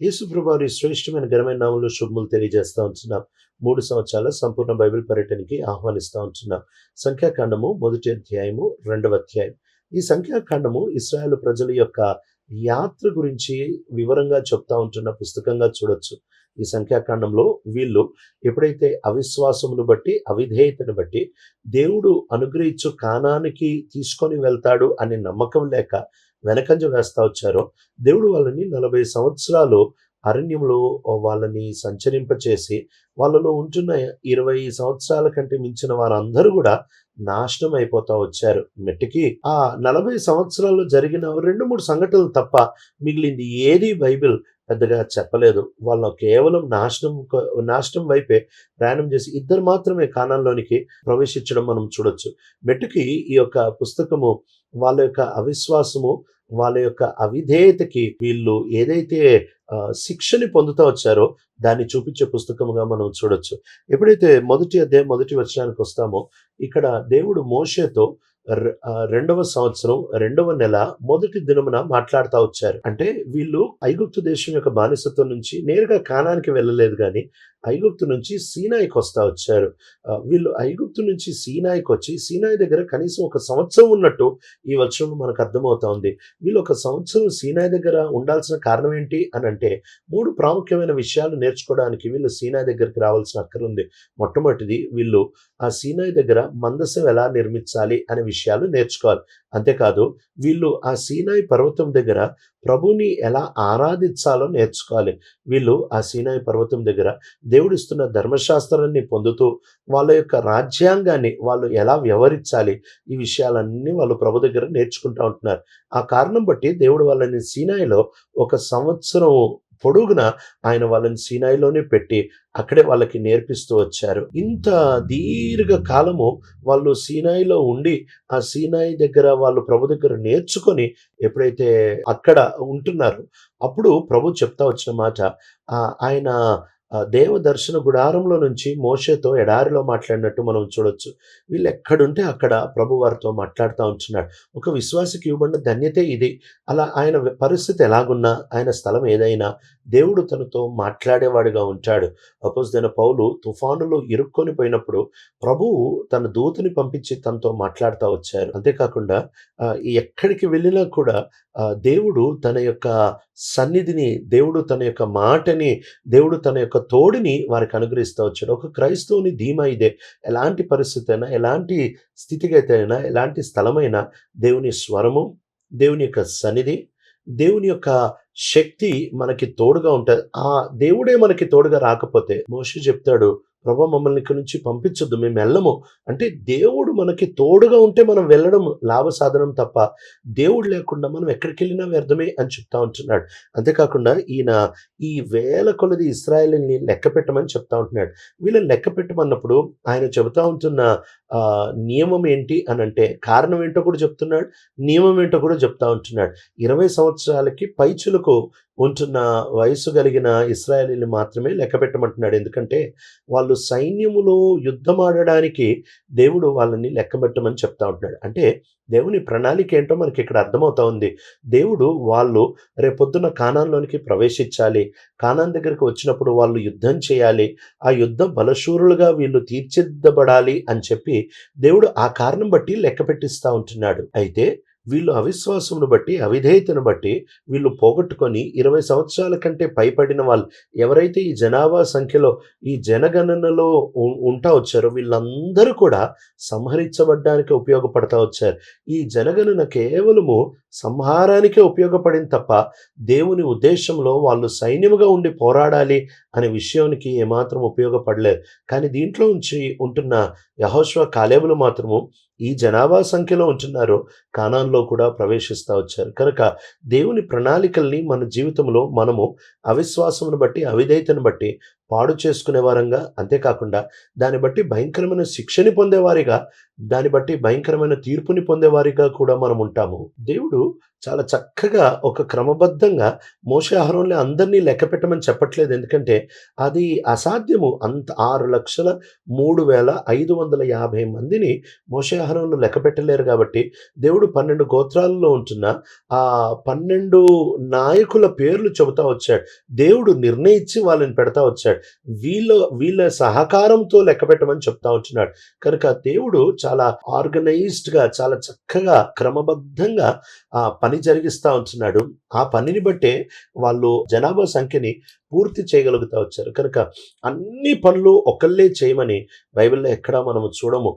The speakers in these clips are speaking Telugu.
యేసుప్రభు శ్రేష్టమైన ఘనమైన నామంలో శుభములు తెలియజేస్తూ ఉంటున్నాం. మూడు సంవత్సరాల సంపూర్ణ బైబిల్ పర్యటనకి ఆహ్వానిస్తూ ఉంటున్నాం. సంఖ్యాకాండము మొదటి అధ్యాయము రెండవ అధ్యాయం. ఈ సంఖ్యాకాండము ఇస్రాయేల్ ప్రజల యొక్క యాత్ర గురించి వివరంగా చెప్తా ఉంటున్న పుస్తకంగా చూడొచ్చు. ఈ సంఖ్యాకాండంలో వీళ్ళు ఎప్పుడైతే అవిశ్వాసమును బట్టి అవిధేయతను బట్టి దేవుడు అనుగ్రహించు కానానికి తీసుకొని వెళ్తాడు అనే నమ్మకం లేక వెనకంజ వేస్తా వచ్చారో. దేవుడు వాళ్ళని నలభై సంవత్సరాలు అరణ్యంలో వాళ్ళని సంచరింపచేసి వాళ్ళలో ఉంటున్న ఇరవై సంవత్సరాల కంటే మించిన వారందరూ కూడా నాశనం అయిపోతా వచ్చారు. మెట్టికి ఆ నలభై సంవత్సరాల్లో జరిగిన రెండు మూడు సంఘటనలు తప్ప మిగిలింది ఏది బైబిల్ పెద్దగా చెప్పలేదు. వాళ్ళు కేవలం నాశనం నాశనం వైపే ప్రయాణం చేసి ఇద్దరు మాత్రమే కాణంలోనికి ప్రవేశించడం మనం చూడొచ్చు. మెట్టుకి ఈ యొక్క పుస్తకము వాళ్ళ యొక్క అవిశ్వాసము వాళ్ళ యొక్క అవిధేయతకి వీళ్ళు ఏదైతే శిక్షని పొందుతూ వచ్చారో దాన్ని చూపించే పుస్తకముగా మనం చూడొచ్చు. ఎప్పుడైతే మొదటి అధ్యాయం మొదటి వచనానికి వస్తామో ఇక్కడ దేవుడు మోషేతో రెండవ సంవత్సరం రెండవ నెల మొదటి దినమున మాట్లాడుతూ వచ్చారు. అంటే వీళ్ళు ఐగుప్తు దేశం యొక్క బానిసత్వం నుంచి నేరుగా కానానికి వెళ్ళలేదు కానీ ఐగుప్తు నుంచి సీనాయికి వస్తా వచ్చారు. వీళ్ళు ఐగుప్తు నుంచి సీనాయికి వచ్చి సీనాయి దగ్గర కనీసం ఒక సంవత్సరం ఉన్నట్టు ఈ వచనం మనకు అర్థమవుతా ఉంది. వీళ్ళు ఒక సంవత్సరం సీనాయి దగ్గర ఉండాల్సిన కారణం ఏంటి అని అంటే మూడు ప్రాముఖ్యమైన విషయాలు నేర్చుకోవడానికి వీళ్ళు సీనాయి దగ్గరికి రావాల్సిన అక్కరుంది మొట్టమొదటిది వీళ్ళు ఆ సీనాయి దగ్గర మందసం ఎలా నిర్మించాలి అనే విషయాలు నేర్చుకోవాలి. అంతేకాదు వీళ్ళు ఆ సీనాయి పర్వతం దగ్గర ప్రభుని ఎలా ఆరాధించాలో నేర్చుకోవాలి. వీళ్ళు ఆ సీనాయి పర్వతం దగ్గర దేవుడిస్తున్న ధర్మశాస్త్రాన్ని పొందుతూ వాళ్ళ యొక్క రాజ్యాంగాన్ని వాళ్ళు ఎలా వ్యవహరించాలి ఈ విషయాలన్నీ వాళ్ళు ప్రభు దగ్గర నేర్చుకుంటూ ఉంటున్నారు. ఆ కారణం బట్టి దేవుడు వాళ్ళని సీనాయిలో ఒక సంవత్సరం పొడుగున ఆయన వాళ్ళని సీనాయిలోనే పెట్టి అక్కడే వాళ్ళకి నేర్పిస్తూ వచ్చారు. ఇంత దీర్ఘ కాలము వాళ్ళు సీనాయిలో ఉండి ఆ సీనాయి దగ్గర వాళ్ళు ప్రభు దగ్గర నేర్చుకొని ఎప్పుడైతే అక్కడ ఉంటున్నారు అప్పుడు ప్రభు చెప్తా వచ్చిన మాట ఆయన దేవ దర్శన గుడారంలో నుంచి మోషేతో ఎడారిలో మాట్లాడినట్టు మనం చూడొచ్చు. వీళ్ళు ఎక్కడుంటే అక్కడ ప్రభు వారితో మాట్లాడుతూ ఉంటున్నాడు. ఒక విశ్వాసకి ఇవ్వబడిన ధన్యతే ఇది. అలా ఆయన పరిస్థితి ఎలాగున్నా ఆయన స్థలం ఏదైనా దేవుడు తనతో మాట్లాడేవాడుగా ఉంటాడు. అపోజ్ దైన పౌలు తుఫానులో ఇరుక్కొని పోయినప్పుడు ప్రభువు తన దూతని పంపించి తనతో మాట్లాడుతూ వచ్చారు. అంతేకాకుండా ఎక్కడికి వెళ్ళినా కూడా దేవుడు తన యొక్క సన్నిధిని దేవుడు తన యొక్క మాటని దేవుడు తన యొక్క తోడుని వారికి అనుగ్రహిస్తూ వచ్చాడు. ఒక క్రైస్తవుని ధీమా ఇదే. ఎలాంటి పరిస్థితి అయినా ఎలాంటి స్థితిగతి అయినా ఎలాంటి స్థలమైనా దేవుని స్వరము దేవుని యొక్క సన్నిధి దేవుని యొక్క శక్తి మనకి తోడుగా ఉంటుంది. ఆ దేవుడే మనకి తోడుగా రాకపోతే మోషి చెప్తాడు ప్రభా మమ్మల్ని ఇక్కడ నుంచి పంపించొద్దు మేము వెళ్ళము. అంటే దేవుడు మనకి తోడుగా ఉంటే మనం వెళ్ళడం లాభ సాధనం తప్ప దేవుడు లేకుండా మనం ఎక్కడికి వెళ్ళినా వ్యర్థమే అని చెప్తా ఉంటున్నాడు. అంతేకాకుండా ఈయన ఈ వేల కొలది ఇస్రాయల్ని లెక్క పెట్టమని చెప్తా ఉంటున్నాడు. వీళ్ళని లెక్క పెట్టమన్నప్పుడు ఆయన చెబుతా ఉంటున్న నియమం ఏంటి అని అంటే కారణం ఏంటో కూడా చెప్తున్నాడు నియమం ఏంటో కూడా చెప్తా ఉంటున్నాడు. ఇరవై సంవత్సరాలకి పైచులకు ఉంటున్న వయసు కలిగిన ఇస్రాయలీని మాత్రమే లెక్క పెట్టమంటున్నాడు. ఎందుకంటే వాళ్ళు సైన్యములో యుద్ధం ఆడడానికి దేవుడు వాళ్ళని లెక్కబెట్టమని చెప్తా ఉంటున్నాడు. అంటే దేవుని ప్రణాళిక ఏంటో మనకి ఇక్కడ అర్థమవుతా ఉంది. దేవుడు వాళ్ళు రేపొద్దున కానాన్లోనికి ప్రవేశించాలి. కానాన్ దగ్గరికి వచ్చినప్పుడు వాళ్ళు యుద్ధం చేయాలి. ఆ యుద్ధ బలశూరులుగా వీళ్ళు తీర్చిద్దబడాలి అని చెప్పి దేవుడు ఆ కారణం బట్టి లెక్క పెట్టిస్తూ ఉంటున్నాడు. అయితే వీళ్ళు అవిశ్వాసమును బట్టి అవిధేయతను బట్టి వీళ్ళు పోగొట్టుకొని ఇరవై సంవత్సరాల కంటే పైపడిన వాళ్ళు ఎవరైతే ఈ జనాభా సంఖ్యలో ఈ జనగణనలో ఉంటా వచ్చారో వీళ్ళందరూ కూడా సంహరించబడ్డానికి ఉపయోగపడతా వచ్చారు. ఈ జనగణన కేవలము సంహారానికే ఉపయోగపడింది తప్ప దేవుని ఉద్దేశంలో వాళ్ళు సైన్యముగా ఉండి పోరాడాలి అనే విషయానికి ఏమాత్రం ఉపయోగపడలేదు. కానీ దీంట్లో ఉంచి ఉంటున్న యహోశ్వ కాలేబులు మాత్రము ఈ జనాభా సంఖ్యలో ఉంటున్నారో కానాన్లో కూడా ప్రవేశిస్తూ వచ్చారు. కనుక దేవుని ప్రణాళికల్ని మన జీవితంలో మనము అవిశ్వాసమును బట్టి అవిధేయతను బట్టి పాడు చేసుకునే వారంగా అంతేకాకుండా దాన్ని బట్టి భయంకరమైన శిక్షని పొందేవారిగా దాన్ని బట్టి భయంకరమైన తీర్పుని పొందేవారిగా కూడా మనం ఉంటాము. దేవుడు చాలా చక్కగా ఒక క్రమబద్ధంగా మోసహారంలో అందరినీ లెక్క పెట్టమని చెప్పట్లేదు. ఎందుకంటే అది అసాధ్యము. అంత ఆరు లక్షల మూడు వేల ఐదు వందల యాభై మందిని మోసే ఆహారంలో లెక్క పెట్టలేరు కాబట్టి దేవుడు పన్నెండు గోత్రాలలో ఉంటున్న ఆ పన్నెండు నాయకుల పేర్లు చెబుతా వచ్చాడు. దేవుడు నిర్ణయించి వాళ్ళని పెడతా వచ్చాడు. వీళ్ళ వీళ్ళ సహకారంతో లెక్క పెట్టమని చెప్తా వచ్చినాడు. కనుక దేవుడు చాలా ఆర్గనైజ్డ్గా చాలా చక్కగా క్రమబద్ధంగా ఆ పని జరిగిస్తా ఉంటున్నాడు. ఆ పనిని బట్టే వాళ్ళు జనాభా సంఖ్యని పూర్తి చేయగలుగుతా వచ్చారు. కనుక అన్ని పనులు ఒకళ్ళే చేయమని బైబిల్లో ఎక్కడా మనము చూడము.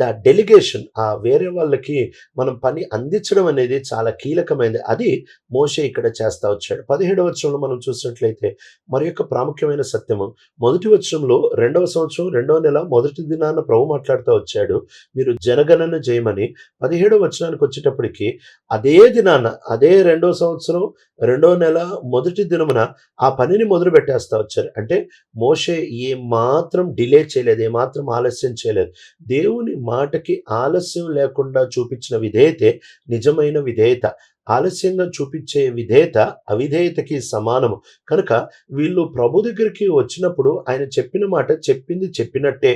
ద డెలిగేషన్ ఆ వేరే వాళ్ళకి మనం పని అందించడం అనేది చాలా కీలకమైనది. అది మోషే ఇక్కడ చేస్తా వచ్చాడు. పదిహేడవ వచనంలో మనం చూసినట్లయితే మరి యొక్క ప్రాముఖ్యమైన సత్యము. మొదటి వచనంలో రెండవ సంవత్సరం రెండవ నెల మొదటి దినాన ప్రభు మాట్లాడుతూ వచ్చాడు. మీరు జనగణన చేయమని పదిహేడవ వచనానికి వచ్చేటప్పటికి అదే దినాన అదే రెండవ సంవత్సరం రెండవ నెల మొదటి దినమున ఆ పనిని మొదలు పెట్టేస్తా వచ్చారు. అంటే మోషే ఏ మాత్రం డిలే చేయలేదు ఏ మాత్రం ఆలస్యం చేయలేదు. దేవుని మాటకి ఆలస్యం లేకుండా చూపించిన విధేయతే నిజమైన విధేయత. ఆలస్యంగా చూపించే విధేయత అవిధేయతకి సమానము. కనుక వీళ్ళు ప్రభు దగ్గరికి వచ్చినప్పుడు ఆయన చెప్పిన మాట చెప్పింది చెప్పినట్టే.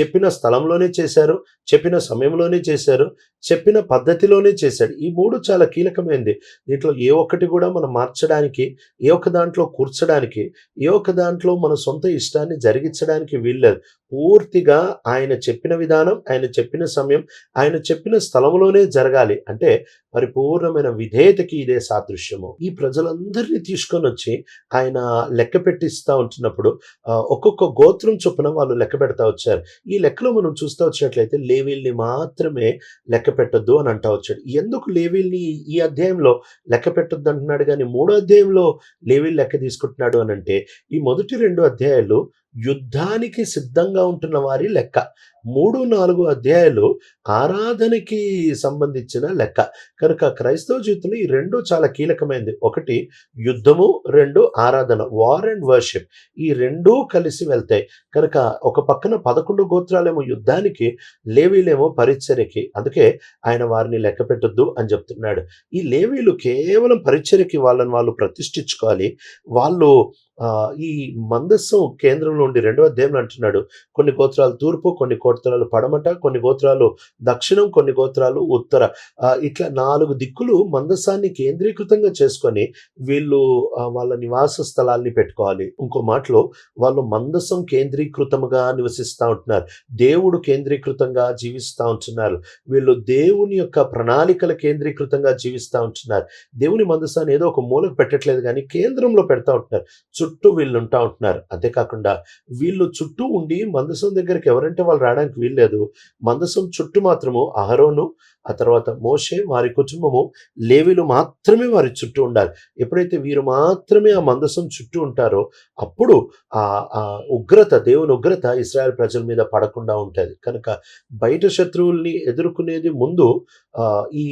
చెప్పిన స్థలంలోనే చేశారు చెప్పిన సమయంలోనే చేశారు చెప్పిన పద్ధతిలోనే చేశాడు. ఈ మూడు చాలా కీలకమైనది. దీంట్లో ఏ ఒక్కటి కూడా మనం మార్చడానికి ఏ ఒక్క దాంట్లో కూర్చడానికి ఏ ఒక్క దాంట్లో మన సొంత ఇష్టాన్ని జరిగించడానికి వీల్లేదు. పూర్తిగా ఆయన చెప్పిన విధానం ఆయన చెప్పిన సమయం ఆయన చెప్పిన స్థలంలోనే జరగాలి. అంటే పరిపూర్ణమైన విధేయతకి ఇదే సాదృశ్యము. ఈ ప్రజలందరినీ తీసుకొని వచ్చి ఆయన లెక్క పెట్టిస్తూ ఉంటున్నప్పుడు ఒక్కొక్క గోత్రం చొప్పున వాళ్ళు లెక్క పెడతా వచ్చారు. ఈ లెక్కలో మనం చూస్తూ వచ్చినట్లయితే లేవీల్ని మాత్రమే లెక్క పెట్టొద్దు అని అంటా వచ్చాడు. ఎందుకు లేవీల్ని ఈ అధ్యాయంలో లెక్క పెట్టొద్దు అంటున్నాడు? కానీ మూడో అధ్యాయంలో లేవీల్ లెక్క తీసుకుంటున్నాడు అని అంటే ఈ మొదటి రెండు అధ్యాయాలు యుద్ధానికి సిద్ధంగా ఉంటున్న వారి లెక్క. మూడు నాలుగు అధ్యాయాలు ఆరాధనకి సంబంధించిన లెక్క. కనుక క్రైస్తవ జీవితంలో ఈ రెండు చాలా కీలకమైనది. ఒకటి యుద్ధము. రెండు ఆరాధన. వార్ అండ్ వర్షిప్ ఈ రెండూ కలిసి వెళ్తాయి. కనుక ఒక పక్కన పదకొండు గోత్రాలేమో యుద్ధానికి లేవీలేమో పరిచర్యకి. అందుకే ఆయన వారిని లెక్క పెట్టద్దు అని చెప్తున్నాడు. ఈ లేవీలు కేవలం పరిచర్యకి వాళ్ళని వాళ్ళు ప్రతిష్ఠించుకోవాలి. వాళ్ళు ఈ మందస్సం కేంద్రంలో ఉండి రెండవ దేవుని అంటున్నాడు. కొన్ని గోత్రాలు తూర్పు కొన్ని గోత్రాలు పడమట కొన్ని గోత్రాలు దక్షిణం కొన్ని గోత్రాలు ఉత్తర. ఇట్లా నాలుగు దిక్కులు మందస్సాన్ని కేంద్రీకృతంగా చేసుకొని వీళ్ళు వాళ్ళ నివాస స్థలాల్ని పెట్టుకోవాలి. ఇంకో మాటలో వాళ్ళు మందస్సం కేంద్రీకృతంగా నివసిస్తూ ఉంటున్నారు. దేవుడు కేంద్రీకృతంగా జీవిస్తూ ఉంటున్నారు. వీళ్ళు దేవుని యొక్క ప్రణాళికల కేంద్రీకృతంగా జీవిస్తూ ఉంటున్నారు. దేవుని మందస్సాన్ని ఏదో ఒక మూలకు పెట్టట్లేదు కానీ కేంద్రంలో పెడతా ఉంటున్నారు. చుట్టూ వీళ్ళు ఉంటా ఉంటున్నారు. అంతేకాకుండా వీళ్ళు చుట్టూ ఉండి మందసం దగ్గరికి ఎవరంటే వాళ్ళు రావడానికి వీల్లేదు. మందసం చుట్టూ మాత్రము అహరోను ఆ తర్వాత మోషే వారి కుటుంబము లేవీలు మాత్రమే వారి చుట్టూ ఉండాలి. ఎప్పుడైతే వీరు మాత్రమే ఆ మందసం చుట్టూ ఉంటారో అప్పుడు ఆ ఆ ఉగ్రత దేవుని ఉగ్రత ఇస్రాయల్ ప్రజల మీద పడకుండా ఉంటుంది. కనుక బయట శత్రువుల్ని ఎదుర్కొనేది ముందు ఆ, ఈ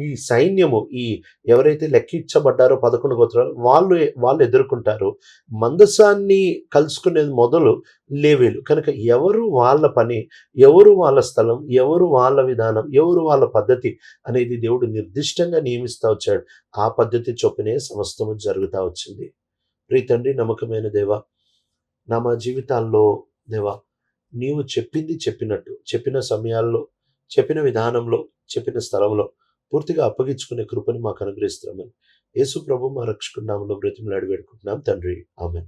ఈ సైన్యము ఈ ఎవరైతే లెక్కించబడ్డారో పదకొండు గోత్రాలు వాళ్ళు వాళ్ళు ఎదుర్కొంటారు. మందసాన్ని కలుసుకునేది మొదలు లేవీలు కనుక ఎవరు వాళ్ళ పని ఎవరు వాళ్ళ స్థలం ఎవరు వాళ్ళ విధానం ఎవరు వాళ్ళ పద్ధతి అనేది దేవుడు నిర్దిష్టంగా నియమిస్తా వచ్చాడు. ఆ పద్ధతి చొప్పునే సమస్తము జరుగుతా వచ్చింది. ప్రీ తండ్రి నమ్మకమైన దేవా నా మా జీవితాల్లో దేవా నీవు చెప్పింది చెప్పినట్టు చెప్పిన సమయాల్లో చెప్పిన విధానంలో చెప్పిన స్థలంలో పూర్తిగా అప్పగించుకునే కృపని మాకు అనుగ్రహిస్తున్నామని యేసు ప్రభు మా రక్షకున్నాములో బ్రతిమలాడి పెడుకుంటున్నాం తండ్రి ఆమె